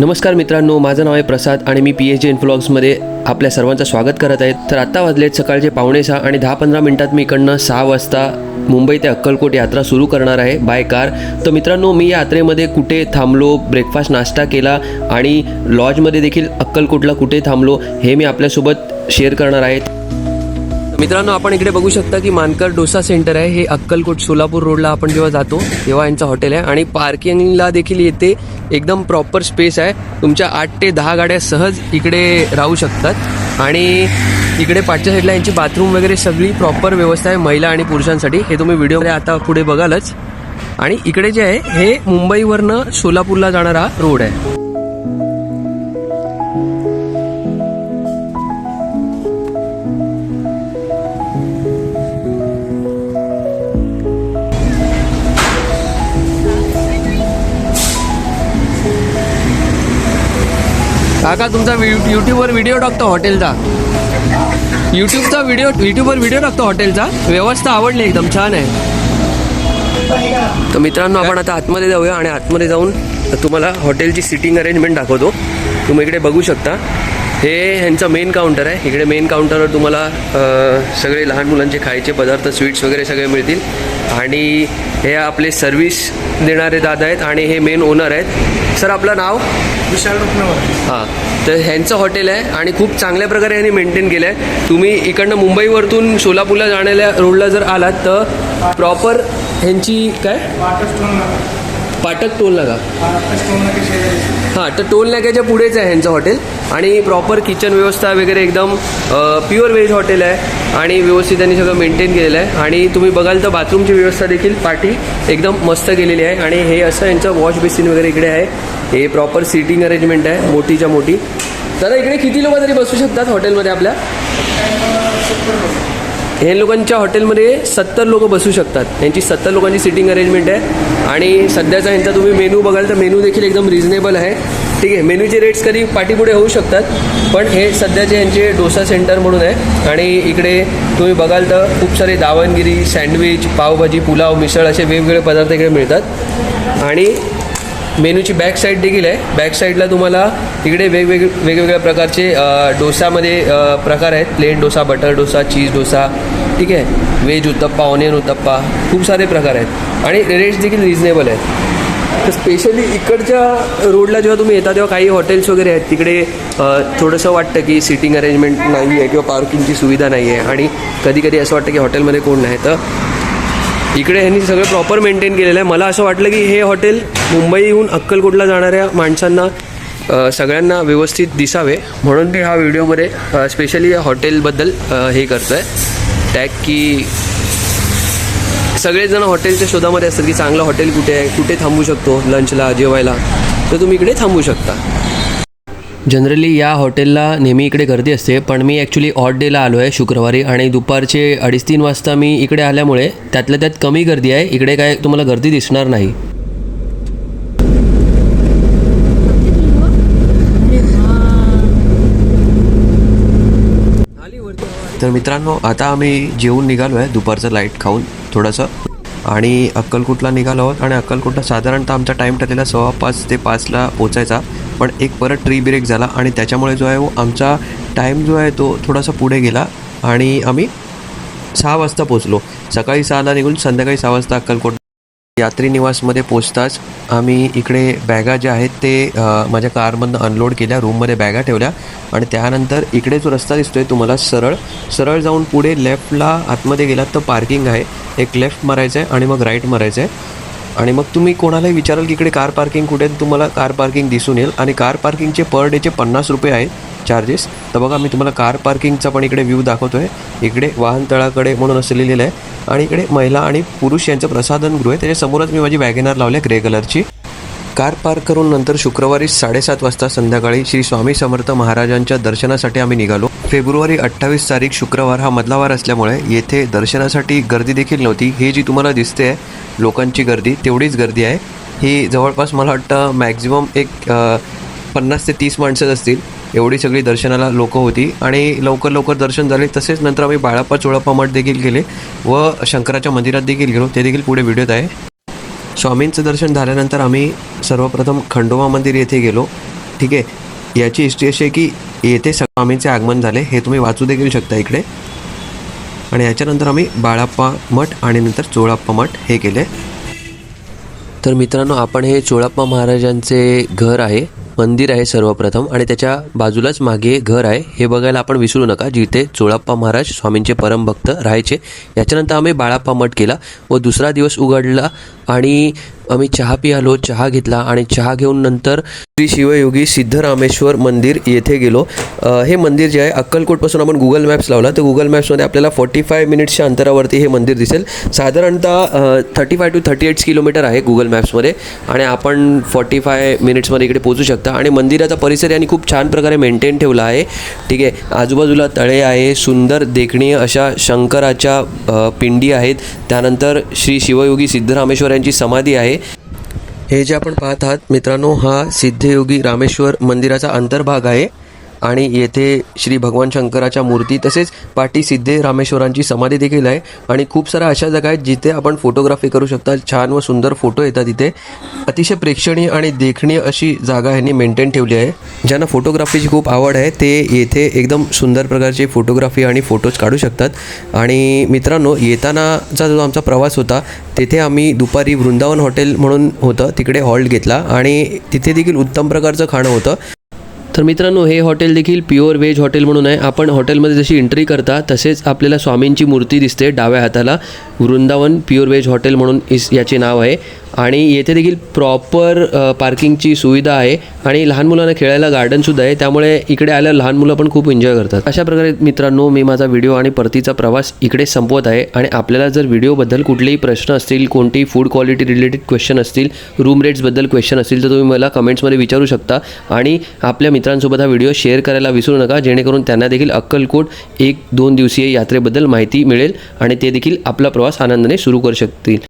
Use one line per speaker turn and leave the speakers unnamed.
नमस्कार मित्रांनो माझं नाव आहे प्रसाद आणि मी पी एच जे इन्फ्लॉग्समध्ये आपल्या सर्वांचं स्वागत करत आहे. तर आत्ता वाजलेत सकाळचे पावणे सहा आणि दहा पंधरा मिनटात मी इकडनं सहा वाजता मुंबई ते अक्कलकोट यात्रा सुरू करणार आहे बाय कार तर मित्रांनो मी या यात्रेमध्ये कुठे थांबलो ब्रेकफास्ट नाश्ता केला आणि लॉजमध्ये देखील अक्कलकोटला कुठे थांबलो हे मी आपल्यासोबत शेअर करणार आहे. मित्रांनो आपण इकडे बघू शकता की मानकर डोसा सेंटर आहे. हे अक्कलकोट सोलापूर रोडला आपण जेव्हा जातो तेव्हा यांचं हॉटेल आहे. आणि पार्किंगला देखील येते एकदम प्रॉपर स्पेस आहे. तुमच्या आठ ते दहा गाड्या सहज इकडे राहू शकतात. आणि इकडे पाठच्या साईडला यांची बाथरूम वगैरे सगळी प्रॉपर व्यवस्था आहे महिला आणि पुरुषांसाठी. हे तुम्ही व्हिडिओमध्ये आता पुढे बघालच. आणि इकडे जे आहे हे मुंबईवरनं सोलापूरला जाणारा रोड आहे. काका तुमचा यूट्यूबवर युट्यूबवर व्हिडिओ टाकतो हॉटेलचा युट्यूबचा व्हिडिओ युट्यूबवर व्हिडिओ टाकतो हॉटेलचा व्यवस्था आवडली एकदम छान आहे. तर मित्रांनो आपण आता आतमध्ये जाऊया आणि आतमध्ये जाऊन तुम्हाला हॉटेलची सिटिंग अरेंजमेंट दाखवतो. तुम्ही इकडे बघू शकता. हे ह्यांचं मेन काउंटर आहे. इकडे मेन काउंटरवर तुम्हाला सगळे लहान मुलांचे खायचे पदार्थ स्वीट्स वगैरे सगळे मिळतील. आणि हे आपले सर्व्हिस देणारे दादा आहेत आणि हे मेन ओनर आहेत. सर आपलं नाव?
विशाल रुपनवर
हां. तर ह्यांचं हॉटेल आहे आणि खूप चांगल्या प्रकारे यांनी मेंटेन केलं आहे तुम्ही इकडनं मुंबईवरतून सोलापूरला जाण्याच्या रोडला जर आलात तर प्रॉपर ह्यांची काय? पाटक टोल नाका हां तर टोल नाक्याच्या पुढेच आहे ह्यांचं हॉटेल. आणि प्रॉपर किचन व्यवस्था वगैरे एकदम प्युअर व्हेज हॉटेल आहे. आणि व्यवस्थित त्यांनी सगळं मेंटेन केलेलं आहे. आणि तुम्ही बघाल तर बाथरूमची व्यवस्था देखील पाठी एकदम मस्त केलेली आहे. आणि हे असं यांचं वॉश बेसिन वगैरे इकडे आहे. हे प्रॉपर सिटिंग अरेंजमेंट आहे मोठीच्या मोठी. दादा इकडे किती लोक तरी बसू शकतात हॉटेलमध्ये आपल्या? हे लोकांच्या हॉटेलमध्ये सत्तर लोक बसू शकतात. यांची सत्तर लोकांची सिटिंग अरेंजमेंट आहे. आणि सध्याचा यांचा तुम्ही मेनू बघाल तर मेनू देखील एकदम रिझनेबल आहे. ठीक आहे मेनूचे रेट्स कधी पाठीपुढे होऊ शकतात पण हे सध्याचे यांचे डोसा सेंटर म्हणून आहे. आणि इकडे तुम्ही बघाल तर खूप सारे दावणगिरी सँडविच पावभाजी पुलाव मिसळ असे वेगवेगळे पदार्थ इकडे मिळतात. आणि मेनूची बॅक साईड देखील आहे. बॅक साईडला तुम्हाला इकडे वेगवेगळे वेगवेगळ्या प्रकारचे डोसामध्ये प्रकार आहेत. Plain dosa butter dosa cheese dosa ठीक आहे? व्हेज उत्तप्पा ऑनियन उत्तप्पा खूप सारे प्रकार आहेत. आणि रेट्स देखील रिजनेबल आहेत. तर स्पेशली इकडच्या रोडला जेव्हा तुम्ही येता तेव्हा काही हॉटेल्स वगैरे आहेत. तिकडे थोडंसं वाटतं की सिटिंग अरेंजमेंट नाही आहे किंवा पार्किंगची सुविधा नाही आहे आणि कधी कधी असं वाटतं की हॉटेलमध्ये कोण नाही. तर इकडे ह्यांनी सगळं प्रॉपर मेंटेन केलेलं आहे. मला असं वाटलं की हे हॉटेल मुंबईहून अक्कलकोटला जाणाऱ्या माणसांना सगळ्यांना व्यवस्थित दिसावे. म्हणून मी हा व्हिडिओमध्ये स्पेशली या हॉटेलबद्दल हे करतो आहे टॅग की सगळेजण हॉटेलच्या शोधामध्ये असतात की चांगलं हॉटेल कुठे आहे कुठे थांबू शकतो लंचला जेवायला. तर तुम्ही इकडे थांबू शकता. जनरली या हॉटेलला नेहमी इकडे गर्दी असते पण मी ॲक्च्युली ऑड डेला आलो आहे शुक्रवारी आणि दुपारचे अडीच तीन वाजता मी इकडे आल्यामुळे त्यातल्या त्यात कमी गर्दी आहे. इकडे काय तुम्हाला गर्दी दिसणार नाही. तर मित्रांनो आता आम्ही जेवून निघालो आहे दुपारचं लाइट खाऊन थोडंसं. आणि अक्कलकोटला निघालो आहोत आणि अक्कलकोटला साधारणतः आमचा टाईम ठरलेला सव्वा पाच ते पाचला पोचायचा पण एक परत ट्री ब्रेक झाला आणि त्याच्यामुळे जो आहे आमचा टाईम जो आहे तो थोडासा पुढे गेला आणि आम्ही सहा वाजता पोचलो सकाळी सहाला निघून संध्याकाळी सहा वाजता अक्कलकोट. यात्री निवासमध्ये पोचताच आम्ही इकडे बॅगा ज्या आहेत ते माझ्या कारमधनं अनलोड केल्या रूममध्ये बॅगा ठेवल्या आणि त्यानंतर इकडे जो रस्ता दिसतोय तुम्हाला सरळ सरळ जाऊन पुढे लेफ्टला आतमध्ये गेलात तर पार्किंग आहे. एक लेफ्ट मारायचं आहे आणि मग राईट मारायचं आहे आणि मग तुम्ही कोणालाही विचाराल की इकडे कार पार्किंग कुठे तुम्हाला कार पार्किंग दिसून येईल. आणि कार पार्किंगचे पर डेचे पन्नास रुपये आहेत चार्जेस तर बघा मी तुम्हाला कार पार्किंगचा पण इकडे व्ह्यू दाखवतो आहे इकडे वाहनतळाकडे म्हणून असं लिहिलेलं आहे. आणि इकडे महिला आणि पुरुष यांचं प्रसाधनगृह आहे. त्याच्यासमोरच मी माझी वॅगेनार लावली ग्रे कलरची कार पार्क करून नंतर शुक्रवारी साडेसात वाजता संध्याकाळी श्री स्वामी समर्थ महाराजांच्या दर्शनासाठी आम्ही निघालो. फेब्रुवारी अठ्ठावीस तारीख शुक्रवार हा मधला वार असल्यामुळे येथे दर्शनासाठी गर्दी देखील नव्हती. हे जी तुम्हाला दिसते आहे लोकांची गर्दी तेवढीच गर्दी आहे. ही जवळपास मला वाटतं मॅक्झिमम एक पन्नास ते तीस माणसं असतील. एवढी सगळी दर्शनाला लोक होती आणि लवकर लवकर दर्शन झाले. तसेच नंतर आम्ही बाळाप्पा चोळाप्पा मठ देखील गेले व शंकराच्या मंदिरात देखील गेलो. ते देखील पुढे व्हिडिओत आहे. स्वामींचं दर्शन झाल्यानंतर आम्ही सर्वप्रथम खंडोबा मंदिर येथे गेलो. ठीक आहे. याची हिस्ट्री अशी आहे की येथे स्वामींचे आगमन झाले. हे तुम्ही वाचू देखील शकता इकडे. आणि याच्यानंतर आम्ही बाळाप्पा मठ आणि नंतर चोळाप्पा मठ हे केले. तर मित्रांनो आपण हे चोळाप्पा महाराजांचे घर आहे मंदिर आहे सर्वप्रथम आणि त्याच्या बाजूलाच मागे घर आहे. हे बघायला आपण विसरू नका जिथे चोळाप्पा महाराज स्वामींचे परमभक्त राहायचे. याच्यानंतर आम्ही बाळाप्पा मठ केला. व दुसरा दिवस उघडला आणि आम्ही चहा पियालो चहा घेतला आणि चहा घेऊन नंतर श्री शिवयोगी सिद्धरामेश्वर मंदिर येथे गेलो. हे मंदिर जे आहे अक्कलकोटपासून आपण गुगल मॅप्स लावला. तर गुगल मॅप्समध्ये आपल्याला फोर्टी फाय मिनिट्सच्या अंतरावरती हे मंदिर दिसेल. साधारणतः thirty five to thirty eights kilometre आहे गुगल मॅप्समध्ये आणि आपण फॉर्टी फाय मिनिट्समध्ये इकडे पोहोचू शकता. आणि मंदिराचा परिसर यांनी खूप छान प्रकारे मेंटेन ठेवला आहे. ठीक आहे. आजूबाजूला तळे आहे सुंदर देखणीय अशा शंकराच्या पिंडी आहेत. त्यानंतर श्री शिवयोगी सिद्धरामेश्वर यांची समाधी आहे. हे जे आपण पाहत आहात मित्रांनो हा सिद्धयोगी रामेश्वर मंदिराचा अंतर्भाग आहे. आणि येथे श्री भगवान शंकराच्या मूर्ती तसेच पाटी सिद्धे रामेश्वरांची समाधी देखील आहे. आणि खूप साऱ्या अशा जागा आहेत जिथे आपण फोटोग्राफी करू शकता. छान व सुंदर फोटो येतात इथे. अतिशय प्रेक्षणीय आणि देखणीय अशी जागा ह्यांनी मेंटेन ठेवली आहे. ज्यांना फोटोग्राफीची खूप आवड आहे ते येथे एकदम सुंदर प्रकारचे फोटोग्राफी आणि फोटोज काढू शकतात. आणि मित्रांनो येतानाचा जो आमचा प्रवास होता तेथे आम्ही दुपारी वृंदावन हॉटेल म्हणून होतं तिकडे हॉल्ट घेतला. आणि तिथे देखील उत्तम प्रकारचं खाणं होतं. तर मित्रांनो हे हॉटेल देखील प्युअर व्हेज हॉटेल म्हणून आहे. आपण हॉटेलमध्ये जशी एंट्री करता तसेच आपल्याला स्वामींची मूर्ती दिसते डाव्या हाताला. वृंदावन प्युअर व्हेज हॉटेल म्हणून इस याचे नाव आहे. आणि येथे देखील प्रॉपर पार्किंगची सुविधा आहे आणि लहान मुलांना खेळायला गार्डनसुद्धा आहे. त्यामुळे इकडे आल्यावर लहान मुलं पण खूप एन्जॉय करतात. अशा प्रकारे मित्रांनो मी माझा व्हिडिओ आणि परतीचा प्रवास इकडे संपवत आहे. आणि आपल्याला जर व्हिडिओबद्दल कुठलेही प्रश्न असतील कोणतेही फूड क्वालिटी रिलेटेड क्वेश्चन असतील रूम रेट्सबद्दल क्वेश्चन असतील तर तुम्ही मला कमेंट्समध्ये विचारू शकता. आणि आपल्या मित्रांसोबत हा व्हिडिओ शेअर करायला विसरू नका. जेणेकरून त्यांना देखील अक्कलकोट एक दोन दिवसीय यात्रेबद्दल माहिती मिळेल आणि ते देखील आपला प्रवास आनंदाने सुरू करू शकतील.